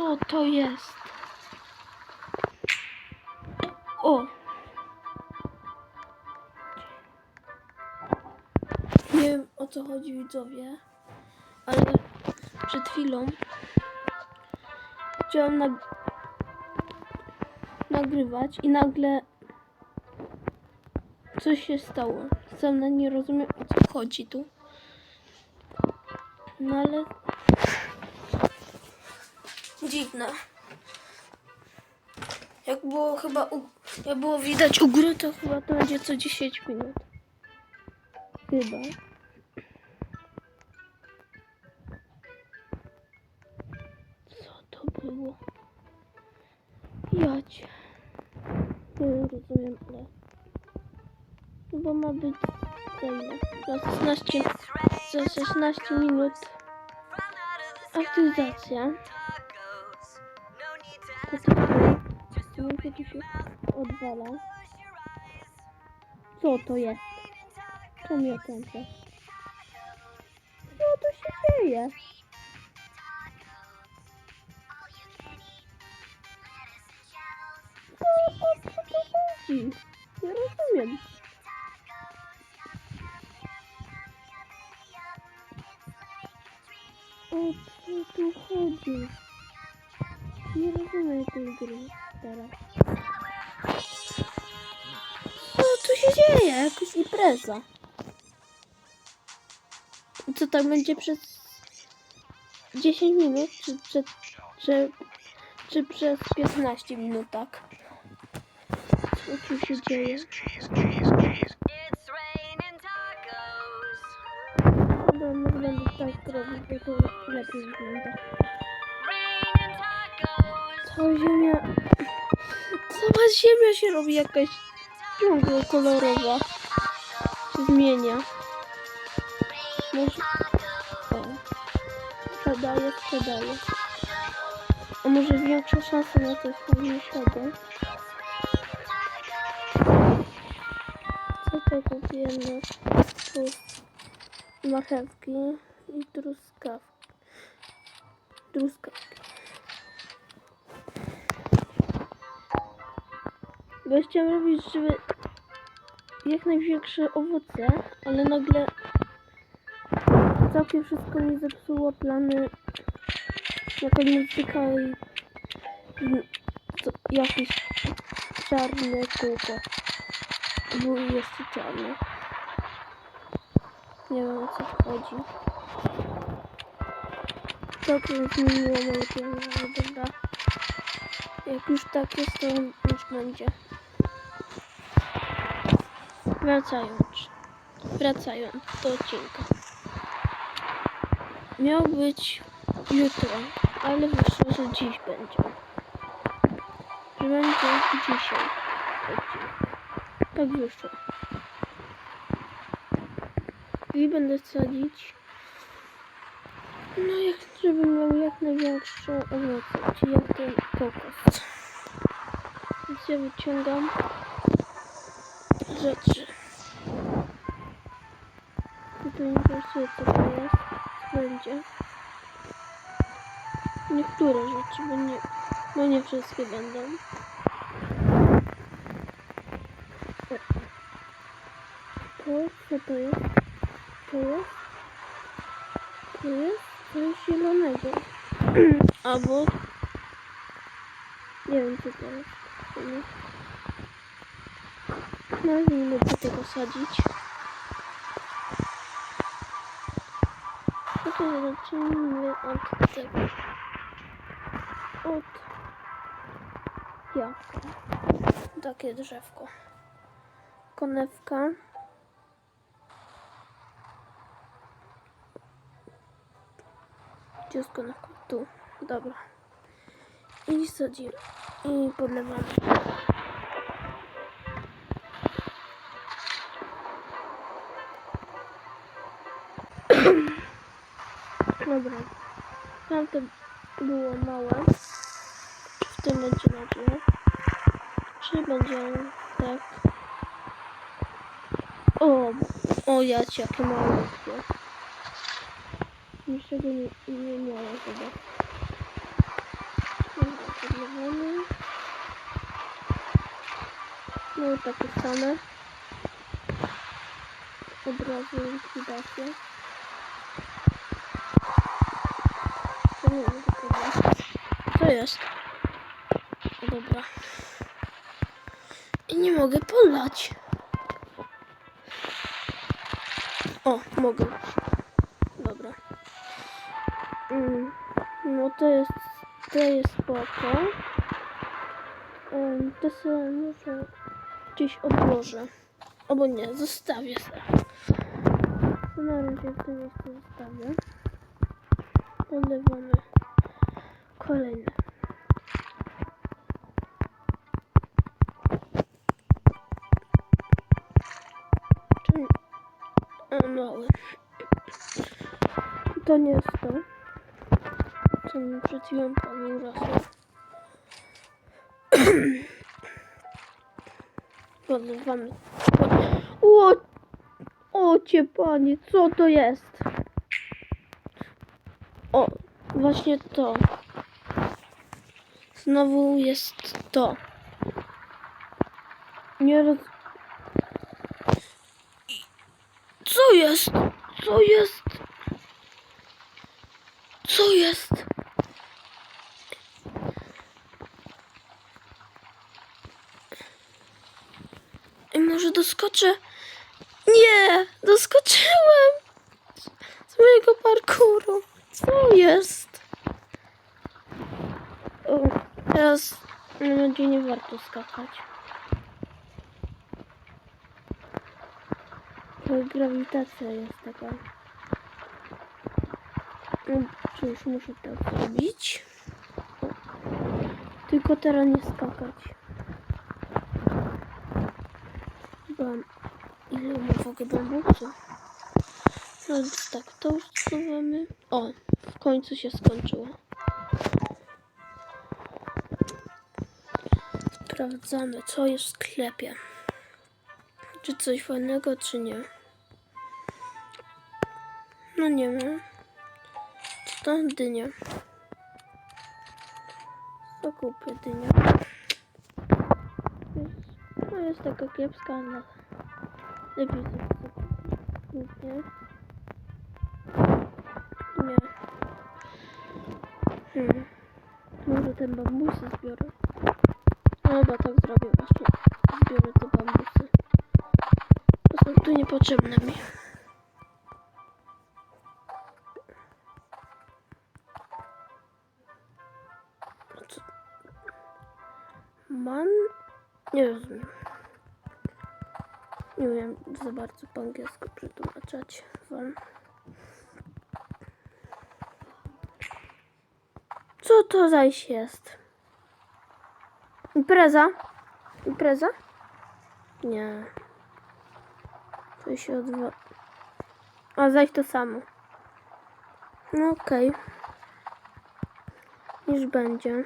Co to jest? O! Nie wiem o co chodzi widzowie, ale przed chwilą chciałam nag nagrywać i nagle coś się stało. Sam nie rozumiem o co chodzi tu. No ale dziwne. Jak było chyba u, jak było widać u góry, to chyba to będzie co 10 minut. Chyba. Co to było? Jać. Nie rozumiem, ale... Chyba ma być za? Za 16, za 16 minut aktywizacja. Wiem, tu się odwala. Co to jest? Co mnie kręcę? Co tu się dzieje? I Co tak będzie przez 10 minut? Czy, czy, czy, czy przez 15 minut, tak? Co tu się dzieje? Tacos. No, będę tak robić, bo to lepiej wygląda. Cała ziemia... Cała ziemia się robi jakaś ciągle kolorowa. Zmienia. Może... O. Sprzedaje, sprzedaje. A może większa szansa na to siadę? Co to kupiłem? Tu marchewki i truskawki. Truskawki. Bo chciałam robić, żeby jak największe owoce, ale nagle całkiem wszystko mi zepsuło plany. Jakaś muzyka i, co, jakieś czarne kółko. Był jeszcze czarny. Nie wiem o co chodzi. Całkiem zmieniło moje plany, ale dobra. Jak już tak jest, to już będzie. Wracając. Wracając do odcinka. Miał być jutro, ale wyszło, że dziś będzie. Że będzie dzisiaj odcinek. Tak wyszło. I będę sadzić. No jak, żeby miał jak największe owoce, czyli jak ten kokos. Więc ja wyciągam rzeczy. Tutaj nie interesuje co to jest, będzie. Niektóre rzeczy, bo nie, bo nie wszystkie będą. To, co to jest? To jest? To jest coś zielonego. Albo... Nie wiem, co to jest. Nie będę tego sadzić. No to zacznijmy od tego. Od jabłka. Takie drzewko. Konewka. Gdzie jest konewka? Tu. Dobra. I sadzimy. I podlewamy. Dobra. Tamte było małe. W tym będzie nadzieja? Czy będzie tak? O, o jacie, jakie malutkie. Niczego nie, nie miałem chyba. podlewamy. No i takie same. Od razu likwidacja. To nie mogę podlać. Co jest? Dobra. I nie mogę polać. O, mogę. Dobra. Mm, no to jest, to jest spoko. Um, to sobie może gdzieś odłożę. Albo nie, zostawię sobie. To na razie tym miejscu zostawię. Podlewamy kolejne. To nie jest to, co mi przed chwilą urosło. Podlewamy. O, o cię panie, co to jest? O, właśnie to. Znowu jest to. Nie roz... Co jest? Co jest? Co jest? I może doskoczę? Nie! Doskoczyłem! Z mojego parkouru. Co jest? O, teraz razie nie warto skakać. Grawitacja jest taka. No, cóż, muszę tak zrobić. Tylko teraz nie skakać. Bam. Ile ma w ogóle bambusu? No tak, to już spróbujemy. O, w końcu się skończyło. Sprawdzamy, co jest w sklepie. Czy coś fajnego, czy nie. No nie wiem. To? Dynia. To kupię. Jest, no jest taka kiepska, ale lepiej kupię. Nie. Hmm. Może ten bambusy zbiorę. Chyba tak zrobię właśnie. Zbiorę te bambusy. To są tu niepotrzebne mi. Bardzo po angielsku przetłumaczać wam. Co to zaś jest? Impreza? Impreza? Nie. To się odwa... A zaś to samo. No okej. Niż będzie.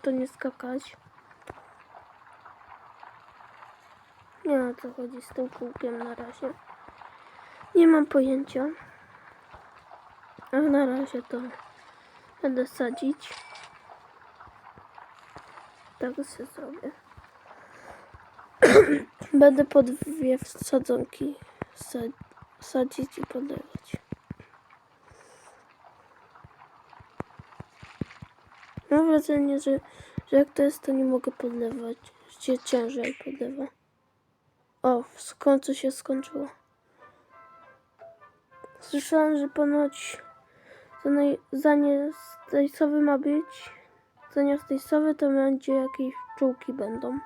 Warto nie skakać. Nie wiem o co chodzi z tym kółkiem na razie. Nie mam pojęcia. A na razie to będę sadzić. Tak się zrobię. będę pod dwie sadzonki sa- sadzić i podlewać. Mam wrażenie, że, że jak to jest, to nie mogę podlewać. Się ciężej podlewa. O, w końcu się skończyło. Słyszałam, że ponoć zane- zanie stejsowy ma być. Zamiast stejsowy to będzie jakieś pszczółki będą.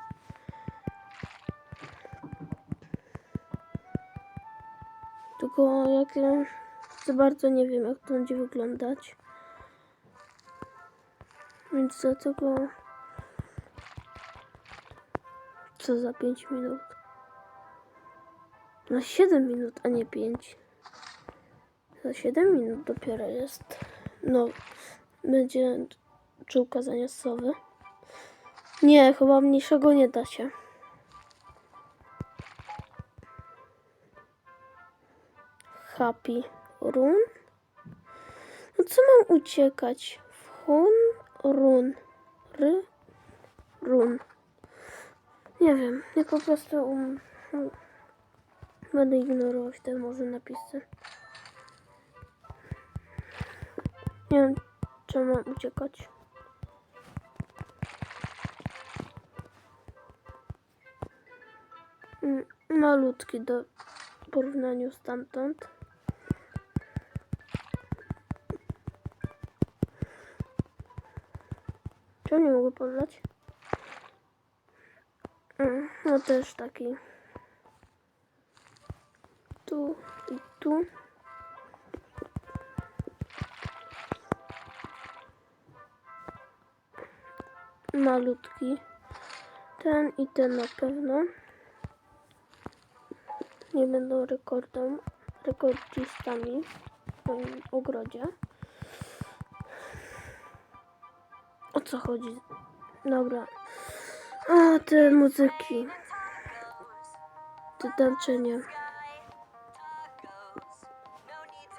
Tylko jak ja za bardzo nie wiem jak to będzie wyglądać. Więc dlatego co za 5 minut? Na 7 minut, a nie 5. Za 7 minut dopiero jest. No, będzie czułka zaniosłowy. Nie, chyba mniejszego nie da się. Happy Run? No co mam uciekać? W Hun, Run, Ry, Run. Nie wiem, ja po prostu um, um, będę ignorować te może napisy. Nie wiem, czy mam uciekać. Mm, Malutki do porównaniu stamtąd. Czemu nie mogę podlać? No też taki. Tu i tu. Malutki. Ten i ten na pewno. Nie będą rekordą, rekordzistami w moim ogrodzie. Co chodzi? Dobra. A, te muzyki. Te tańczenie.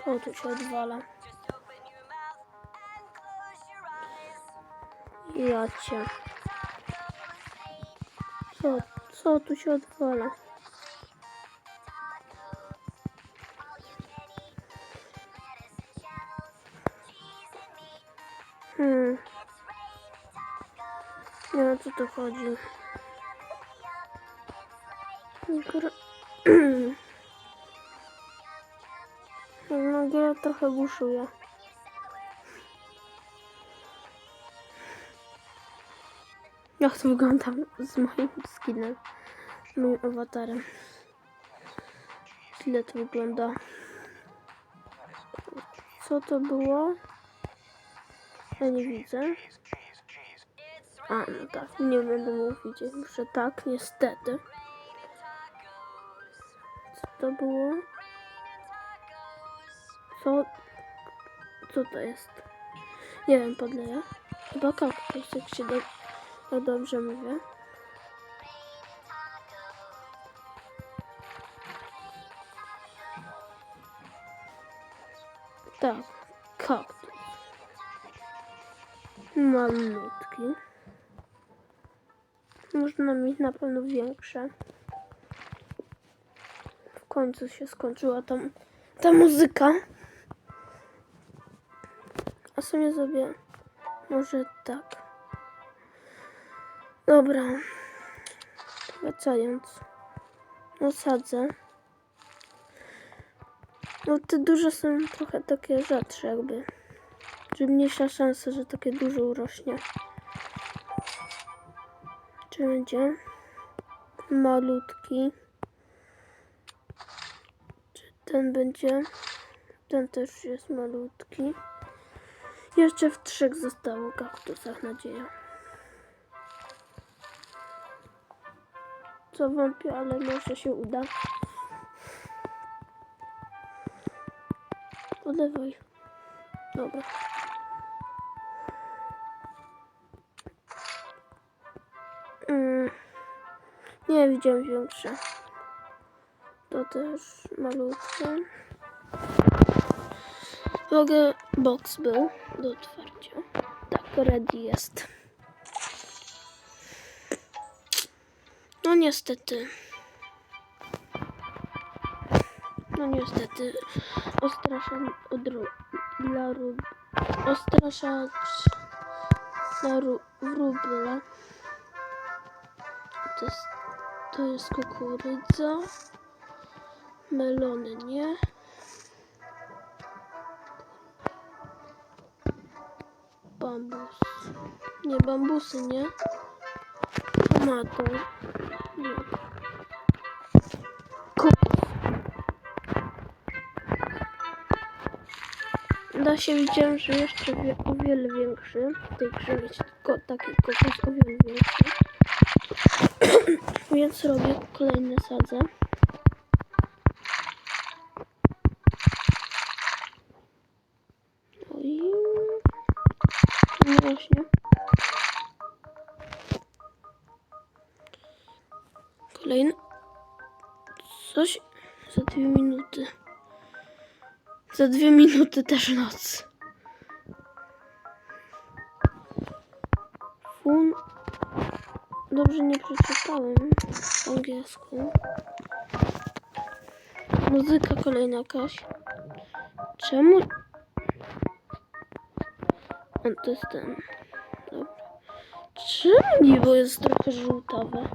O, tu się odwala. Ja cię. Co, co tu się odwala? Tu chodzi. Gr... No, gra trochę buszuje. Jak to wygląda z moim skinem, z moim awatarem. Źle to wygląda. Co to było? Ja nie widzę. A, no tak, nie będę mówić, że tak, niestety. Co to było? Co? Co to jest? Nie wiem, podleję. Chyba kaktus, jak się do... jak dobrze mówię. Tak, kaktus. Malutki. Można mieć na pewno większe. W końcu się skończyła tam ta muzyka. A sobie zrobię może tak. Dobra. Wracając. Osadzę. No te duże są trochę takie rzadsze jakby. Czy mniejsza szansa, że takie duże urośnie. Czy będzie malutki? Czy ten będzie? Ten też jest malutki. Jeszcze w trzech zostało kaktusach, nadzieja. Co wątpię, ale może się uda. Podawaj. Dobra. Mm. Nie widziałem większe. To też malutkie. Mogę, box był do otwarcia. Tak, ready jest. No niestety. No niestety. Ostraszam od ru- dla rub... Ostraszać na ru- wróbla. To jest, to jest kukurydza. Melony nie. Bambus. Nie, bambusy nie. Tomato. Nie. Da się widziałem, że jeszcze o wiele większy. W tej grze mieć tylko taki kokos o wiele większy. Więc robię kolejne sadze. No właśnie. Kolejny. Coś za dwie minuty. Za dwie minuty też noc. Dobrze nie przeczytałem po angielsku. Muzyka kolejna jakaś. Czemu? On to jest ten. Dobra. Czemu niebo jest trochę żółtawe?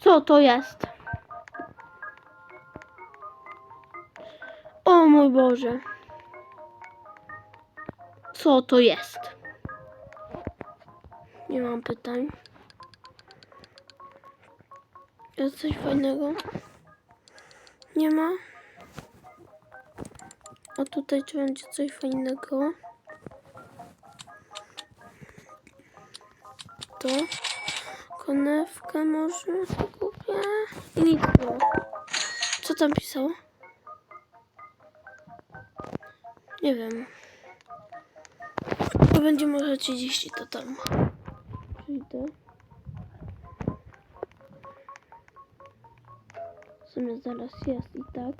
Co to jest? O mój Boże. Co to jest? Nie mam pytań. Jest coś fajnego? Nie ma? A tutaj czy będzie coś fajnego? To konewkę może kupię i było. Co tam pisało? Nie wiem. To będzie może 30 to tam. Przyjdę. W sumie zaraz jest i tak.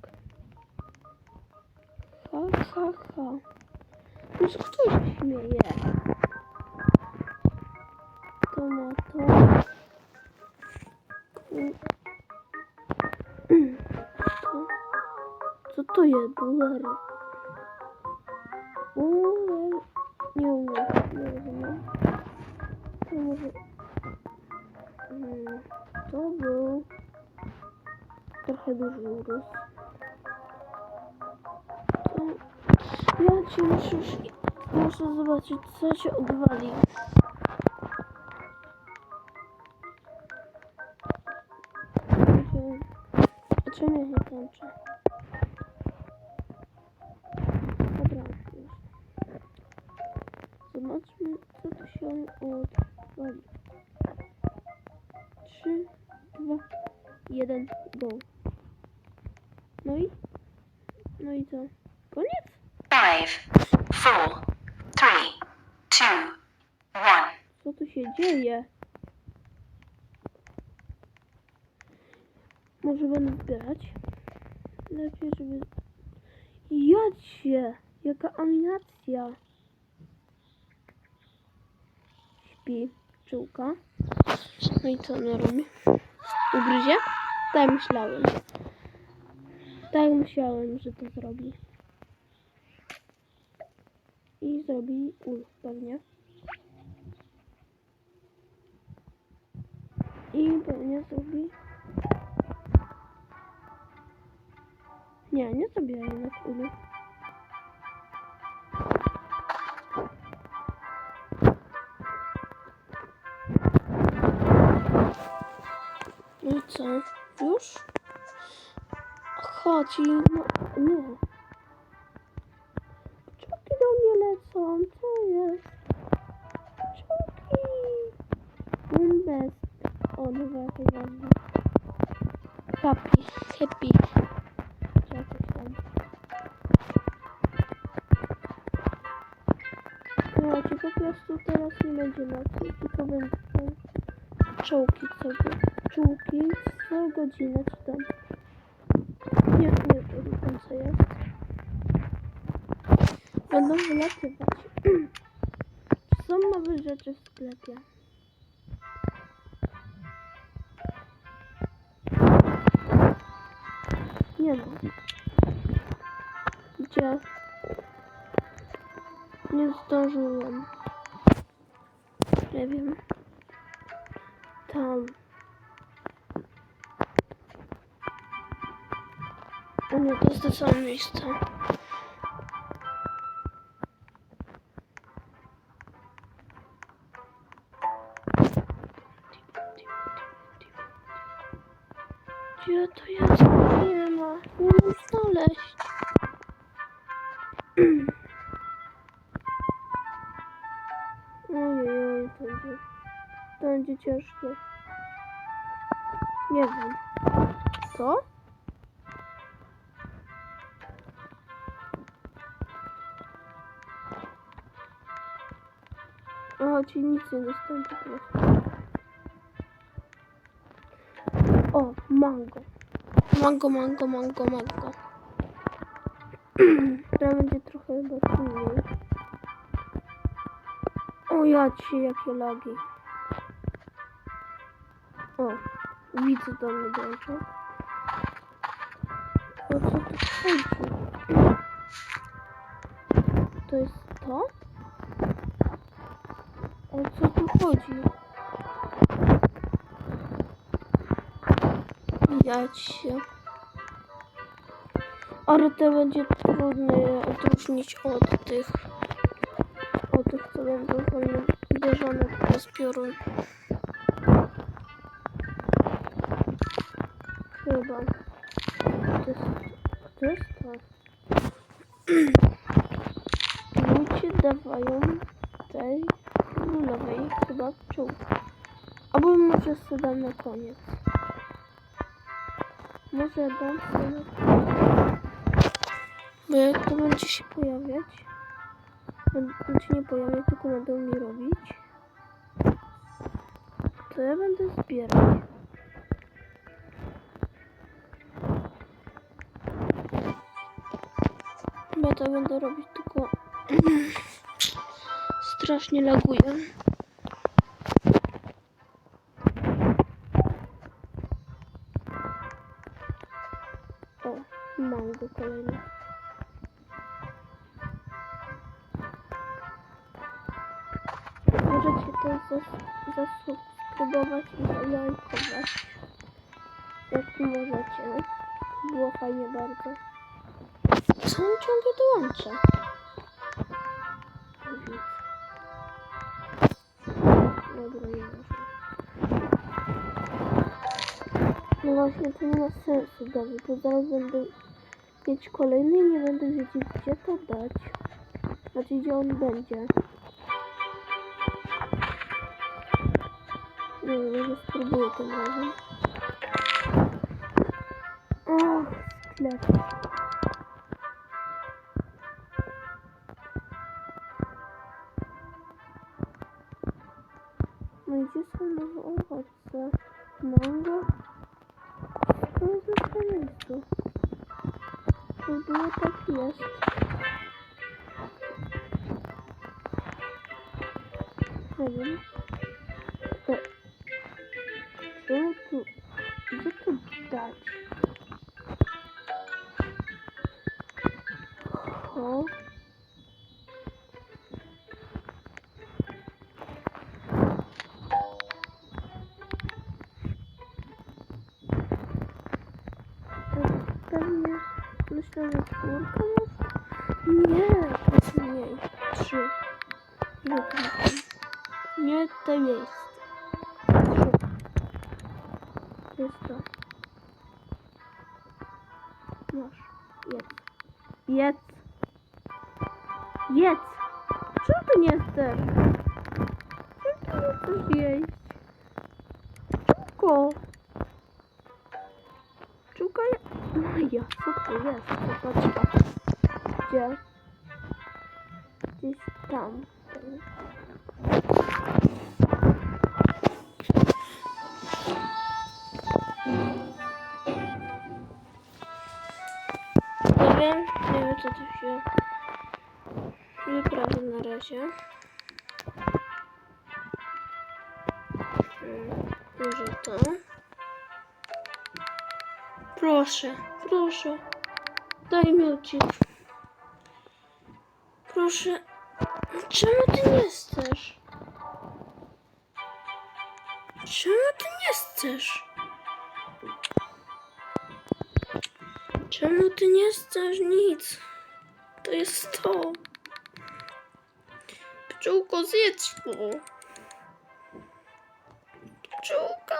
Ha, ha, ha. Już ktoś się śmieje. To ma to. Co to jest? Buler. Buler. Nie umiem. Nie rozumiem. To może... Mm, To był... Trochę duży urósł. To... Ja ci muszę już... Muszę zobaczyć, co się odwali. Czemu ja nie kończę? Dobra, już. Zobaczmy, co tu się odwali. 4, 3, 2, 1. Co tu się dzieje? Może będę zbierać? Lepiej, żeby... Jadźcie! Jaka animacja! Śpi pszczółka. No i co ona robi? Ugryzie? Tak myślałem. Tak myślałem, że to zrobi. I zrobi ul pewnie. I pewnie zrobi. Nie, nie zrobiła jednak ulu. No co? Już? Chodź i no, nie. Lecą, co jest? Czołgi! Moonbest. O, nowa jakaś nazwa. Happy, happy. Czy jakoś tam. No, ci po prostu teraz nie będzie nocy, tylko będą czołki sobie. Czołki co godzinę czy tam. Nie, nie, to do końca jest. Będą wylatywać. Rzeczy w sklepie. Nie ma. Gdzie? Nie zdążyłem. Nie wiem. Tam. O nie, to jest to samo miejsce. Czyli nic nie prostu. O, mango. Mango, mango, mango, mango. Teraz będzie trochę chyba trudniej. O ja ci jakie lagi. O, widzę do mnie dołączył. O co tu chodzi? To jest co tu chodzi? Ja się. Ale to będzie trudno odróżnić od tych, od tych, co będą koniec. Może dam sobie. Bo jak to będzie się pojawiać, znaczy nie pojawiać, tylko będą mi robić, to ja będę zbierać. Chyba to będę robić, tylko strasznie laguje. Nic. Dobra, nie. No właśnie, to nie ma sensu, Dawid, bo zaraz będę mieć kolejny i nie będę wiedzieć, gdzie to dać. Znaczy, gdzie on będzie. Nie wiem, może spróbuję tym razem. O, sklep. Owoce? Myślę, że czwórka może? Nie, to jest mniej. Trzy. Ile to jest? Nie to miejsce. Trzy. To jest to. Masz. Jedz. Jedz. Jest? Zobaczcie. Gdzie? Gdzieś tam. Nie wiem, nie wiem co tu się wyprawię na razie. Mm, Może to. Proszę, proszę. Daj miucik. Proszę. Czemu ty nie chcesz? Czemu ty nie chcesz? Czemu ty nie chcesz nic? To jest to. Pszczółko, zjedz to. Pszczółka.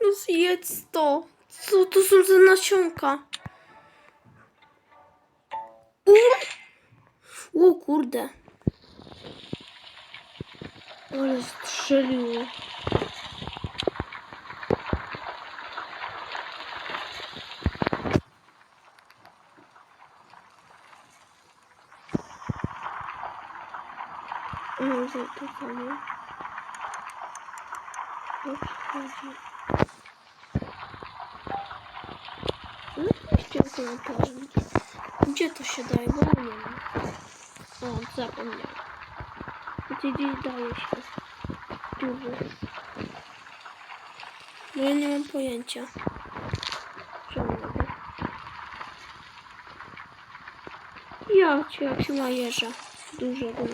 No zjedz to. Co to są za nasionka? U! O kurde. Ale strzeliło. Może to samo. O co chodzi? Napiszcie w komentarzach, Gdzie to się daje? Bo nie wiem. O, zapomniałem. Gdzie gdzieś daje się. Duży. No ja nie mam pojęcia. Żadnego. Ja cię jak się ma jeża. Dużego.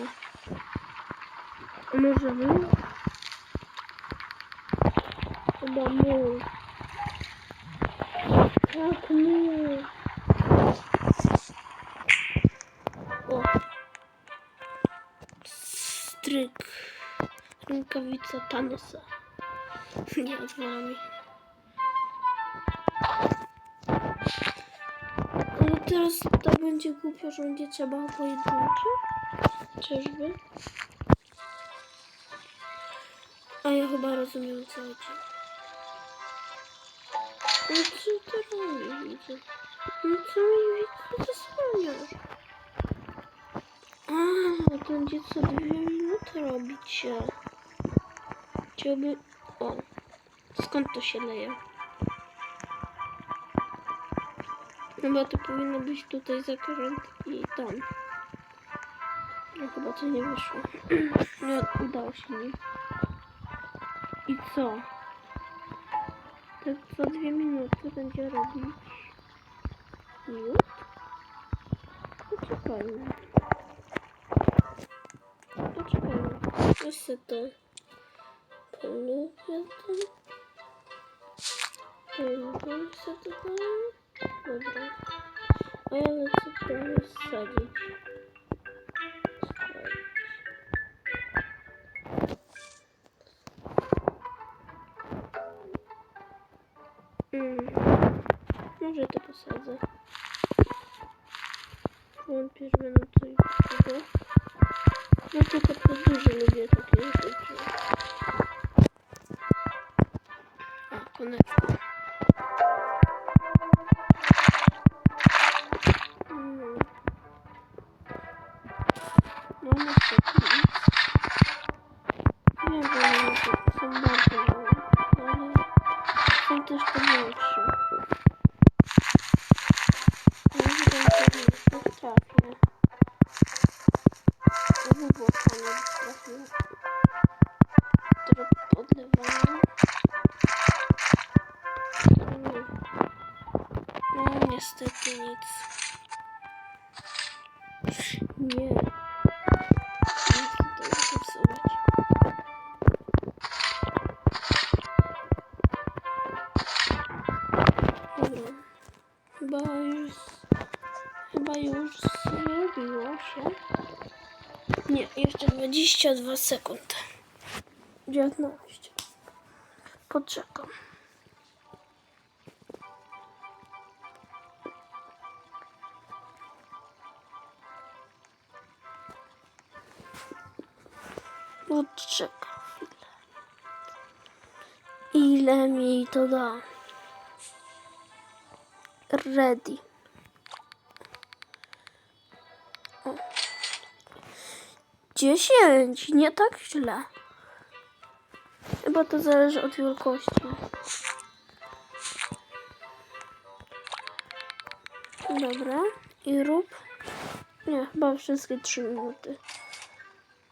może wy? Thanosa. Nie odwala mi. Ale teraz to będzie głupio, że będzie trzeba pojedynczy. Czyżby? A ja chyba rozumiem co chodzi. No co robisz, widzę? No co mi widzę, zasłaniasz? A, to będzie co dwie minuty robić się. Chciałby... O, skąd to się leje? No bo to powinno być tutaj zakręt i tam. No chyba to nie wyszło. Nie udało się mi. I co? Tak co dwie minuty będzie robić. Miód? Poczekajmy. Poczekajmy. Niestety. Pełny jeden. Pełny niestety dałem. Dobra. A ja lecę dalej sadzić. Sadzić. Mm. Może to posadzę. Wątpię, że będą 22 sekund. 19. Poczekam. Poczekam. Ile mi to da? Ready. 10, nie tak źle. Chyba to zależy od wielkości. Dobra, i rób. Nie, chyba wszystkie 3 minuty.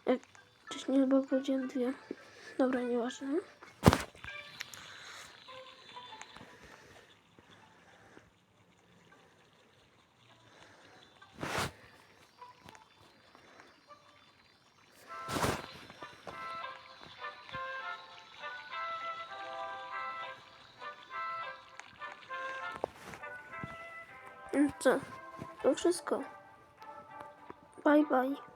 Jak wcześniej chyba powiedziałem dwie. Dobra, nieważne. Wszystko. Bye bye.